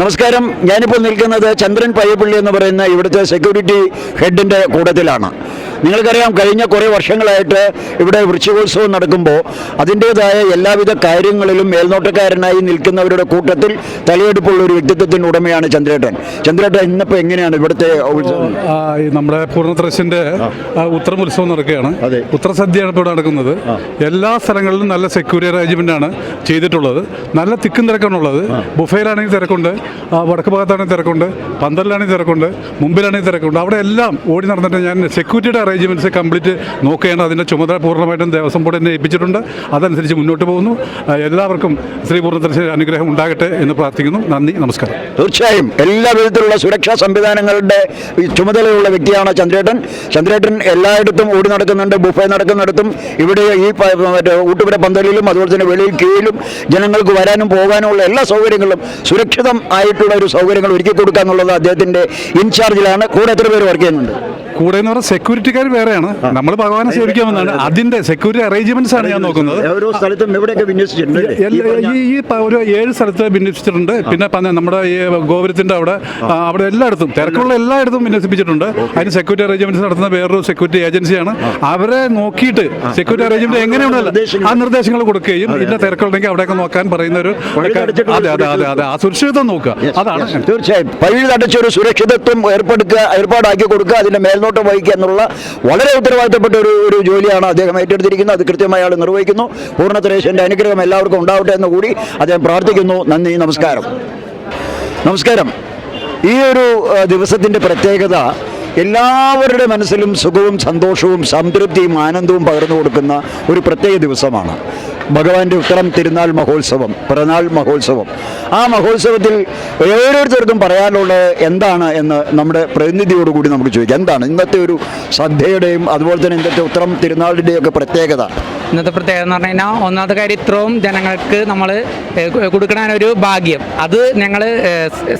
നമസ്കാരം. ഞാനിപ്പോൾ നിൽക്കുന്നത് ചന്ദ്രൻ പയ്യപ്പള്ളി എന്ന് പറയുന്ന ഇവിടുത്തെ സെക്യൂരിറ്റി ഹെഡിന്റെ കൂട്ടത്തിലാണ്. നിങ്ങൾക്കറിയാം കഴിഞ്ഞ കുറേ വർഷങ്ങളായിട്ട് ഇവിടെ വൃശ്ചികോത്സവം നടക്കുമ്പോൾ അതിന്റേതായ എല്ലാവിധ കാര്യങ്ങളിലും മേൽനോട്ടക്കാരനായി നിൽക്കുന്നവരുടെ കൂട്ടത്തിൽ തലയെടുപ്പുള്ള ഒരു വ്യക്തിത്വത്തിന് ഉടമയാണ് ചന്ദ്രേട്ടൻ. ചന്ദ്രേട്ടൻ ഇന്നിപ്പോൾ എങ്ങനെയാണ് ഇവിടുത്തെ നമ്മുടെ പൂർണത്രശിന്റെ ഉത്തരം ഉത്സവം നടക്കുകയാണ്. അതെ. ഉത്തരസദ്യയാണ് ഇപ്പോൾ നടക്കുന്നത്. എല്ലാ സ്ഥലങ്ങളിലും നല്ല സെക്യൂരിറ്റി അറേഞ്ച്മെന്റ് ആണ് ചെയ്തിട്ടുള്ളത്. നല്ല തിക്കും തിരക്കാണുള്ളത്. ബുഫയിലാണെങ്കിൽ തിരക്കുണ്ട് വടക്ക് ഭാഗത്താണെങ്കിൽ തിരക്കുണ്ട് പന്തലിലാണെങ്കിൽ തിരക്കുണ്ട് മുമ്പിലാണെങ്കിൽ തിരക്കുണ്ട്. അവിടെ എല്ലാം ഓടി നടന്നിട്ട് ഞാൻ സെക്യൂരിറ്റിയുടെ അറേഞ്ച്മെന്റ്സ് കംപ്ലീറ്റ് നോക്കുകയാണ്. അതിന്റെ ചുമതല പൂർണമായിട്ടും ദേവസ്വം ബോർഡ് ഏൽപ്പിച്ചിട്ടുണ്ട്. അതനുസരിച്ച് മുന്നോട്ട് പോകുന്നു. എല്ലാവർക്കും ശ്രീ പൂർണത്രശി അനുഗ്രഹം ഉണ്ടാകട്ടെ എന്ന് പ്രാർത്ഥിക്കുന്നു. നന്ദി നമസ്കാരം. തീർച്ചയായും എല്ലാ വിധത്തിലുള്ള സുരക്ഷാ സംവിധാനങ്ങളുടെ ചുമതലയുള്ള വ്യക്തിയാണ് ചന്ദ്രേട്ടൻ. ചന്ദ്രേട്ടൻ എല്ലായിടത്തും ഓടി നടക്കുന്നുണ്ട് ബുഫേ നടക്കുന്നിടത്തും. ഇവിടെ ഈ മറ്റേ ഊട്ടുപുര പന്തലിലും അതുപോലെ തന്നെ വെളിയിൽ കീഴിലും ജനങ്ങൾക്ക് വരാനും പോകാനുമുള്ള എല്ലാ സൗകര്യങ്ങളും സുരക്ഷിതം ആയിട്ടുള്ള ഒരു സൗകര്യങ്ങൾ ഒരുക്കി കൊടുക്കുക എന്നുള്ളത് അദ്ദേഹത്തിന്റെ ഇൻചാർജിലാണ്. കൂടെ എത്ര പേര് വർക്ക് ചെയ്യുന്നുണ്ട്? കൂടെ എന്ന് പറഞ്ഞാൽ സെക്യൂരിറ്റിക്കാർ വേറെയാണ്. നമ്മൾ ഭഗവാനെ സേവിക്കാൻ വന്നാണ് അതിന്റെ സെക്യൂരിറ്റി അറേഞ്ച്മെന്റ്സ് ആണ് ഞാൻ നോക്കുന്നത്. ഓരോ സ്ഥലത്തും എവിടെയൊക്കെ വിന്യസിച്ചിട്ടുണ്ട്? ഈ ഒരു ഏഴ് സ്ഥലത്ത് വിന്യസിച്ചിട്ടുണ്ട്. പിന്നെ നമ്മുടെ ഈ ഗോപുരത്തിന്റെ അവിടെ അവിടെ എല്ലായിടത്തും തിരക്കുള്ള എല്ലായിടത്തും വിന്യസിപ്പിച്ചിട്ടുണ്ട്. അതിന് സെക്യൂരിറ്റി അറേഞ്ച്മെന്റ്സ് നടത്തുന്ന വേറൊരു സെക്യൂരിറ്റി ഏജൻസിയാണ് അവരെ നോക്കിയിട്ട് സെക്യൂരിറ്റി അറേഞ്ച്മെന്റ് എങ്ങനെയുണ്ടല്ലോ ആ നിർദ്ദേശങ്ങൾ. കൊടുക്കുകയും ഇതിന്റെ തിരക്കുണ്ടെങ്കിൽ അവിടെയൊക്കെ നോക്കാൻ പറയുന്ന ഒരു അതെ അതെ അതെ അതെ. ആ സുരക്ഷിതത്വം നോക്കുക. അതാണ്. തീർച്ചയായും. പഴുതടച്ചൊരു സുരക്ഷിതത്വം ഏർപ്പെടുക്കുക ഏർപ്പാടാക്കി കൊടുക്കുക അതിന്റെ മേൽനോട്ടം വഹിക്കുക എന്നുള്ള വളരെ ഉത്തരവാദിത്തപ്പെട്ട ഒരു ഒരു ജോലിയാണ് അദ്ദേഹം ഏറ്റെടുത്തിരിക്കുന്നത്. അത് കൃത്യമായി ആൾ നിർവഹിക്കുന്നു. പൂർണ സുരേഷന്റെ അനുഗ്രഹം എല്ലാവർക്കും ഉണ്ടാവട്ടെ എന്ന് കൂടി അദ്ദേഹം പ്രാർത്ഥിക്കുന്നു. നന്ദി നമസ്കാരം. നമസ്കാരം. ഈ ഒരു ദിവസത്തിന്റെ പ്രത്യേകത എല്ലാവരുടെ മനസ്സിലും സുഖവും സന്തോഷവും സംതൃപ്തിയും ആനന്ദവും പകർന്നു കൊടുക്കുന്ന ഒരു പ്രത്യേക ദിവസമാണ്. ഭഗവാന്റെ ഉത്തരം തിരുനാൾ മഹോത്സവം പിറന്നാൾ മഹോത്സവം. ആ മഹോത്സവത്തിൽ ഓരോരുത്തർക്കും പറയാനുള്ളത് എന്താണ് എന്ന് നമ്മുടെ പ്രതിനിധിയോടുകൂടി നമുക്ക് ചോദിക്കാം. എന്താണ് ഇന്നത്തെ ഒരു ശ്രദ്ധയുടെയും അതുപോലെ തന്നെ ഇന്നത്തെ ഉത്തരം തിരുനാളിന്റെയും ഒക്കെ പ്രത്യേകത? ഇന്നത്തെ പ്രത്യേകത എന്ന് പറഞ്ഞു കഴിഞ്ഞാൽ ഒന്നാമത്തെ കാര്യം ഇത്രയും ജനങ്ങൾക്ക് നമ്മൾ കൊടുക്കണൊരു ഭാഗ്യം. അത് ഞങ്ങൾ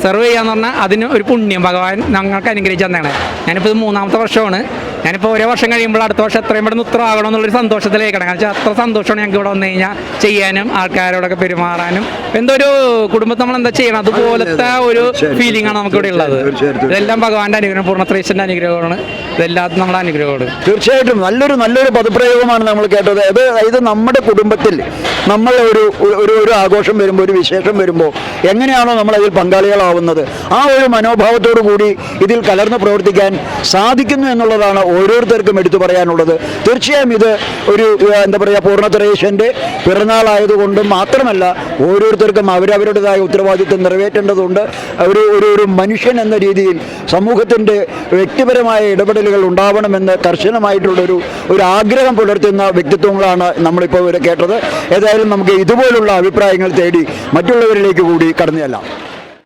സെർവ് ചെയ്യാന്ന് പറഞ്ഞാൽ അതിന് ഒരു പുണ്യം. ഭഗവാൻ ഞങ്ങൾക്ക് അനുഗ്രഹിച്ചു തന്നെയാണ് ഞാനിപ്പോൾ ഇത് മൂന്നാമത്തെ വർഷമാണ്. ഞാനിപ്പോൾ ഓരോ വർഷം കഴിയുമ്പോൾ അടുത്ത വർഷം എത്രയും പെട്ടെന്ന് ഉത്തരവാകണം എന്നുള്ളൊരു സന്തോഷത്തിലേക്കാണ്. കാരണം വെച്ചാൽ അത്ര സന്തോഷമാണ് ഞങ്ങൾക്ക് ഇവിടെ വന്നു കഴിഞ്ഞാൽ ചെയ്യാനും ആൾക്കാരോടൊക്കെ പെരുമാറാനും. എന്തോ ഒരു കുടുംബത്തെ നമ്മൾ എന്താ ചെയ്യണം? അതുപോലത്തെ ഒരു ഫീലിംഗ് ആണ് നമുക്കിവിടെ ഉള്ളത്. ഇതെല്ലാം ഭഗവാന്റെ അനുഗ്രഹം പൂർണ ശ്രീശന്റെ അനുഗ്രഹമാണ്. ഇതെല്ലാം നമ്മുടെ അനുഗ്രഹമാണ്. തീർച്ചയായിട്ടും. നല്ലൊരു നല്ലൊരു പദപ്രയോഗമാണ് നമ്മൾ കേട്ടത്. അത് ഇത് നമ്മുടെ കുടുംബത്തിൽ നമ്മൾ ഒരു ഒരു ഒരു ആഘോഷം വരുമ്പോൾ ഒരു വിശേഷം വരുമ്പോൾ എങ്ങനെയാണോ നമ്മൾ അതിൽ പങ്കാളികളാവുന്നത്. ആ ഒരു മനോഭാവത്തോടു കൂടി ഇതിൽ കലർന്ന് പ്രവർത്തിക്കാൻ സാധിക്കുന്നു എന്നുള്ളതാണ് ഓരോരുത്തർക്കും എടുത്തു പറയാനുള്ളത്. തീർച്ചയായും ഇത് ഒരു എന്താ പറയുക പൂർണത്രേശന്റെ പിറന്നാളായതുകൊണ്ട് മാത്രമല്ല ഓരോരുത്തർക്കും അവരവരുടേതായ ഉത്തരവാദിത്വം നിറവേറ്റേണ്ടതുണ്ട്. ഒരു ഒരു ഒരു മനുഷ്യൻ എന്ന രീതിയിൽ സമൂഹത്തിന്റെ വ്യക്തിപരമായ ഇടപെടലുകൾ ഉണ്ടാവണമെന്ന് കർശനമായിട്ടുള്ളൊരു ഒരു ആഗ്രഹം പുലർത്തുന്ന വ്യക്തിത്വങ്ങളാണ് നമ്മളിപ്പോൾ ഇവരെ കേട്ടത്. ഏതായാലും നമുക്ക് ഇതുപോലുള്ള അഭിപ്രായങ്ങൾ തേടി മറ്റുള്ളവരിലേക്ക് കൂടി കടന്നു ചെല്ലാം.